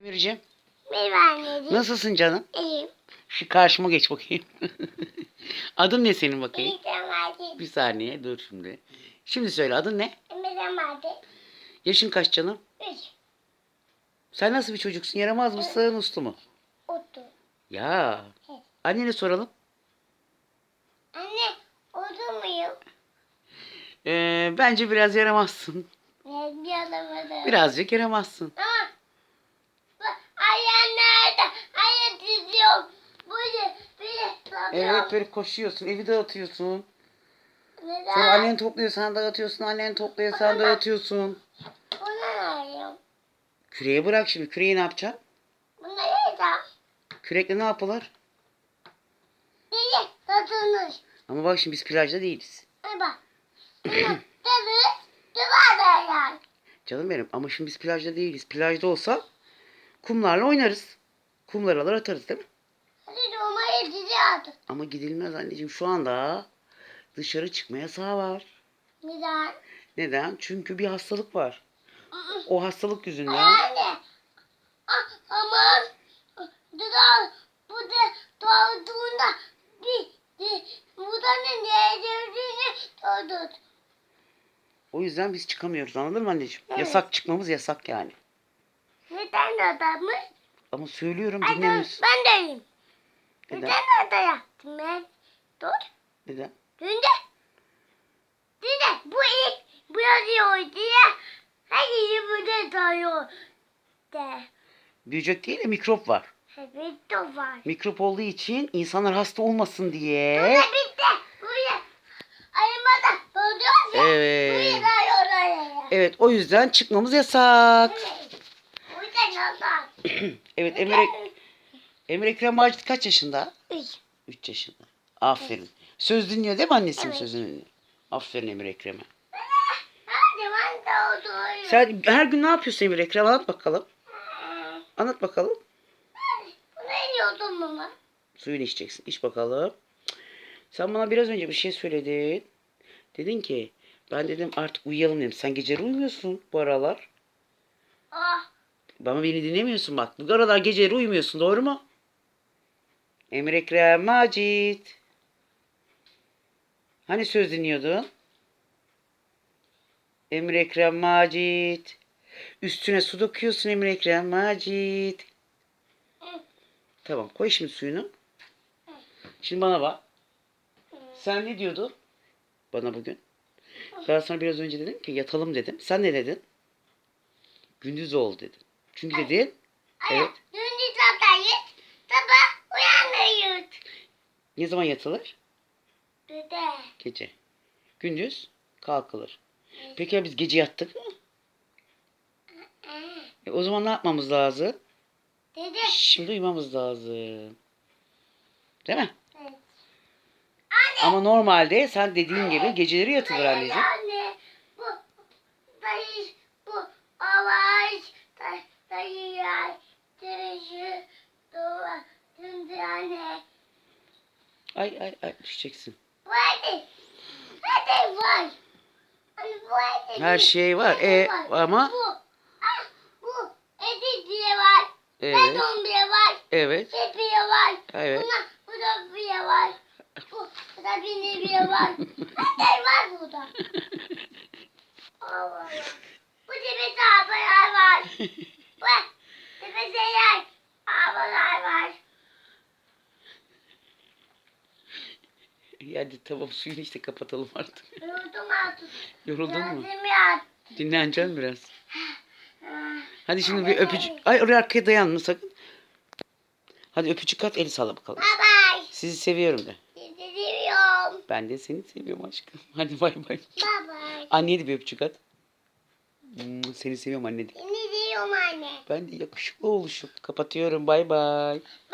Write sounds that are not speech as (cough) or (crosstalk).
Vereceğim. Merhaba anneciğim. Nasılsın canım? İyiyim. Şu karşıma geç bakayım. (laughs) Adın ne senin bakayım? Vardı. Bir saniye dur şimdi. Şimdi söyle adın ne? Vardı. Yaşın kaç canım? Üç. Sen nasıl bir çocuksun? Yaramaz mısın? Uslu mu? Otu. Ya. Evet. Annene soralım. Anne, otu muyum? Ee, bence biraz yaramazsın. Ne diyorlar Birazcık yaramazsın. Ama ayağım nerede? Ayağım diziyorum. Böyle, böyle. Evet böyle koşuyorsun. Evi dağıtıyorsun. Neden? Sonra annen topluyor sen dağıtıyorsun. Annen topluyor sen dağıtıyorsun. Bunu arıyorum. Küreği bırak şimdi. Küreği ne yapacaksın? Bunu neden? Kürekle ne yapılır? Böyle tutulmuş. Ama bak şimdi biz plajda değiliz. Ay bak. (clears throat) Canım benim ama şimdi biz plajda değiliz. Plajda olsa kumlarla oynarız. Kumlar alır atarız değil mi? Hadi dolmayı diziyordu. Ama gidilmez anneciğim. Şu anda dışarı çıkma yasağı var. Neden? Neden? Çünkü bir hastalık var. O hastalık yüzünden. Anne. Ah, aman. Dudak. Bu da doğduğunda bir, bir burada ne neye gördüğünü doğdu. O yüzden biz çıkamıyoruz anladın mı anneciğim? Evet. Yasak çıkmamız yasak yani. Adamı? Ama söylüyorum Ay dur, dinlemiyorsun. ben deyim. Neden? Neden ada yaptım ben? Dur. Neden? Dün de. Dün de bu ilk bu yazıyor diye. Her yeri burada doğuyor. De. Büyüyecek değil de mikrop var. Evet de var. Mikrop olduğu için insanlar hasta olmasın diye. Burada bitti. Buraya. Ayımada doğuyor ya. Evet. Buraya. Evet o yüzden çıkmamız yasak. Evet. (clears throat) Evet Emre, Emre Ekrem Macit kaç yaşında? Üç. 3 yaşında. Aferin. Söz dinliyor değil mi annesinin Evet. sözünü dinliyor. Aferin Emre Ekrem'e. Sen her gün ne yapıyorsun Emre Ekrem? Anlat bakalım. Anlat bakalım. Bunu yiyordum mama. Suyunu içeceksin. İç bakalım. Sen bana biraz önce bir şey söyledin. Dedin ki ben dedim artık uyuyalım dedim. Sen geceleri uyumuyorsun bu aralar. Ah. Bana beni dinlemiyorsun bak. Bu aralar geceleri uyumuyorsun doğru mu? Emre Ekrem Macit. Hani söz dinliyordun? Emre Ekrem Macit. Üstüne su döküyorsun Emre Ekrem Macit. Tamam koy şimdi suyunu. Şimdi bana bak. Sen ne diyordun bana bugün? Ben sana biraz önce dedim ki yatalım dedim. Sen ne dedin? Gündüz ol dedin. Çünkü dedin Evet. Dün de tatayı. Sabah uyanmıyoruz. ne zaman yatılır? Dede. Gece. Gündüz kalkılır. Peki ya biz gece yattık mı? E, o zaman ne yapmamız lazım? Dede. Şimdi uyumamız lazım. Değil mi? Evet. Ama normalde sen dediğin gibi geceleri yatılır anneciğim. Anne. Bu. Dayı. Bu. Avaş. Ay ay ay düşeceksin. Hadi. Hadi var. Her şey var. E, ama- Bu. Ah, bu. Edi diye var. Evet. Beton bile var. Evet. Bile var. Evet. Buna, bu da bile var. Bu, bu da bir bile var. Her şey var burada. Allah. (laughs) Bu tepede arabalar (laughs) var. Bu tepede yer. Arabalar var. Hadi tamam suyunu işte kapatalım artık. Yoruldum artık. Yoruldun mu? Gözüm yattı. Dinleneceksin biraz. Ah. Hadi şimdi bir öpücük. Ay oraya arkaya dayanma sakın. Hadi öpücük at eli salla bakalım. Bye bye. Sizi seviyorum de. Sizi seviyorum. Ben de seni seviyorum aşkım. Hadi bay bay. Bye bye. Anneye de bir öpücük at. Hmm, Seni seviyorum anne de. Seni Ben yakışıklı oluşum. Kapatıyorum bay bay.